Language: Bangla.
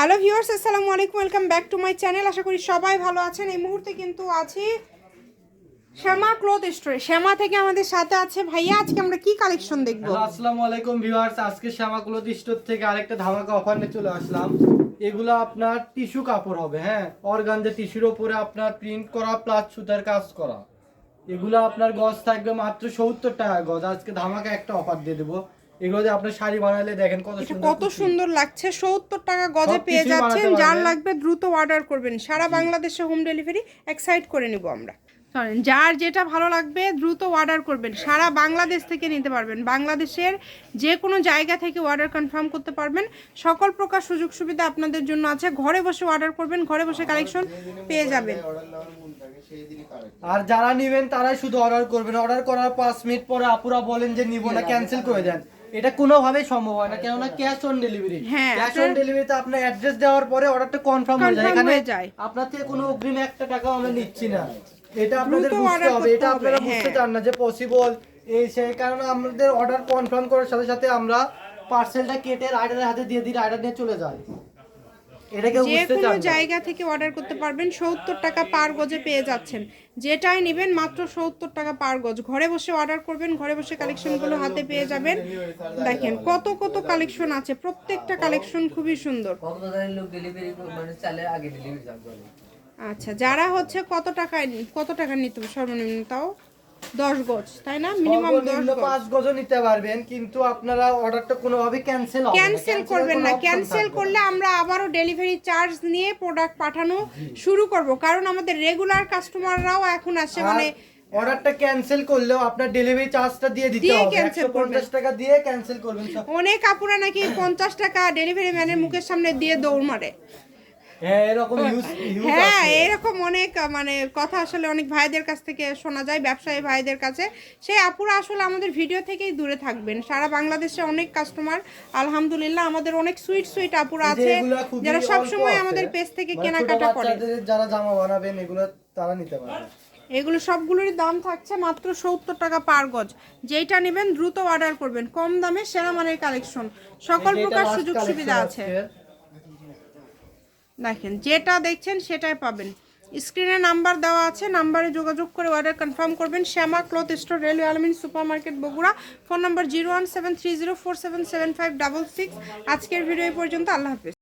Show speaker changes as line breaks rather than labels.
হ্যালো ভিউয়ার্স, আসসালামু আলাইকুম, welcome back to my channel. আশা করি সবাই ভালো আছেন। এই মুহূর্তে কিন্তু আছি শ্যামা ক্লথ স্টোরে। শ্যামা থেকে আমাদের সাথে আছে ভাইয়া। আজকে আমরা কি কালেকশন দেখব?
আসসালামু আলাইকুম ভিউয়ার্স। আজকে শ্যামাকুলো স্টোর থেকে আরেকটা ধামাকা অফার নিয়ে চলে আসলাম। এগুলো আপনার টিস্যু কাপড় হবে হ্যাঁ? অর্গানজা টিস্যুর উপরে আপনার প্রিন্ট করা প্লাস সুতার কাজ করা। এগুলো আপনার গজ থাকবে মাত্র সত্তর টাকা গজ। আজকে ধামাকা একটা অফার দিয়ে দেবো। এগুলো যে আপনার শাড়ি বানালে দেখেন কত সুন্দর
কত সুন্দর লাগছে। সত্তর টাকা গজে পেয়ে যাচ্ছেন। যার লাগবে দ্রুত অর্ডার করবেন। সারা বাংলাদেশে হোম ডেলিভারি এক্সাইট করে নিব আমরা। শোনেন, যার যেটা ভালো লাগবে দ্রুত অর্ডার করবেন। সারা বাংলাদেশ থেকে নিতে পারবেন। বাংলাদেশের যে কোনো জায়গা থেকে অর্ডার কনফার্ম করতে পারবেন। সকল প্রকার সুযোগ সুবিধা আপনাদের জন্য আছে। ঘরে বসে অর্ডার করবেন ঘরে বসে কালেকশন পেয়ে যাবেন।
আর যারা নেবেন তারাই শুধু অর্ডার করবেন। অর্ডার করার পাঁচ মিনিট পরে আপুরা বলেন যে নিব না ক্যান্সেল করে দেন। এটা কোনোভাবেই সম্ভব হয় না কেননা ক্যাশ অন ডেলিভারি
হ্যাঁ,
ক্যাশ অন
আপনার-
ডেলিভারিতে আপনার অ্যাড্রেস দেওয়ার পরে অর্ডারটা কনফার্ম হয়ে যায়। এখানে
যায়।
আপনার থেকে কোনো অগ্রিম একটা টাকাও আমরা নিচ্ছি না। এটা আপনাদের বুঝতে হবে এটা আপনারা বুঝতে
হ্যাঁ।
চান না যে পসিবল এই সেই কারণে আমাদের অর্ডার কনফার্ম করার সাথে সাথে আমরা পার্সেলটা কেটে রাইডারের হাতে দিয়ে দিই রাইডার নিয়ে চলে যায়
যে কোনো জায়গা থেকে অর্ডার করতে পারবেন সত্তর টাকা পার গজে পেয়ে যাচ্ছেন। যেটাই নেবেন মাত্র সত্তর টাকা পার গজ। ঘরে বসে অর্ডার করবেন ঘরে বসে কালেকশনগুলো হাতে পেয়ে যাবেন। দেখেন কত কত কালেকশন আছে প্রত্যেকটা কালেকশন খুবই সুন্দর।
কক্সবাজারের লোক ডেলিভারি মানে চালে আগে ডেলিভারি চার্জ করে
আচ্ছা যারা হচ্ছে কত টাকায় কত টাকা নিতে হবে সর্বনিম্ন তাও? দশ গজ তাই না? মিনিমাম দশ
পাঁচ গজও নিতে পারবেন কিন্তু আপনারা অর্ডারটা কোনোভাবে ক্যান্সেল
ক্যান্সেল করবেন না। ক্যান্সেল করলে আমরা আবারও ডেলিভারি চার্জ নিয়ে প্রোডাক্ট পাঠানো শুরু করব। কারণ আমাদের রেগুলার কাস্টমাররাও এখন আসে মানে
অর্ডারটা ক্যান্সেল করলেও আপনার ডেলিভারি চার্জটা দিয়ে দিতে হবে।
cancel
150 টাকা দিয়ে ক্যান্সেল করবেন
অনেক আপুরা নাকি পঞ্চাশ টাকা ডেলিভারি ম্যানের মুখের সামনে দিয়ে দৌড় মারে।
হ্যাঁ এরকম
হ্যাঁ এরকম অনেক মানে কথা আসলে অনেক ভাইদের কাছ থেকে শোনা যায় ব্যবসায়ী ভাইদের কাছে। সেই আপুরা আসলে আমাদের ভিডিও থেকেই দূরে থাকবেন। সারা বাংলাদেশে অনেক কাস্টমার আলহামদুলিল্লাহ আমাদের অনেক সুইট সুইট আপুরা আছে যারা
অল্প
সবসময় আমাদের পেজ থেকে
মানে
কেনাকাটা করে।
যারা জামা বানাবেন এগুলো তারা নিতে পারবে।
এগুলো সবগুলোরই দাম থাকছে মাত্র সত্তর টাকা পার গজ। যেইটা নেবেন দ্রুত অর্ডার করবেন। কম দামে সেরা মানের কালেকশন সকল প্রকার সুযোগ সুবিধা আছে। দেখেন, যেটা দেখছেন সেটাই পাবেন। স্ক্রিনে নাম্বার দেওয়া আছে, নাম্বারে যোগাযোগ করে অর্ডার কনফার্ম করবেন। Shyama cloth store, railway Almin super market Bogura. Phone number zero one seven zero four seven seven five double six. আজকের ভিডিও পর্যন্ত, আল্লাহ হাফেজ।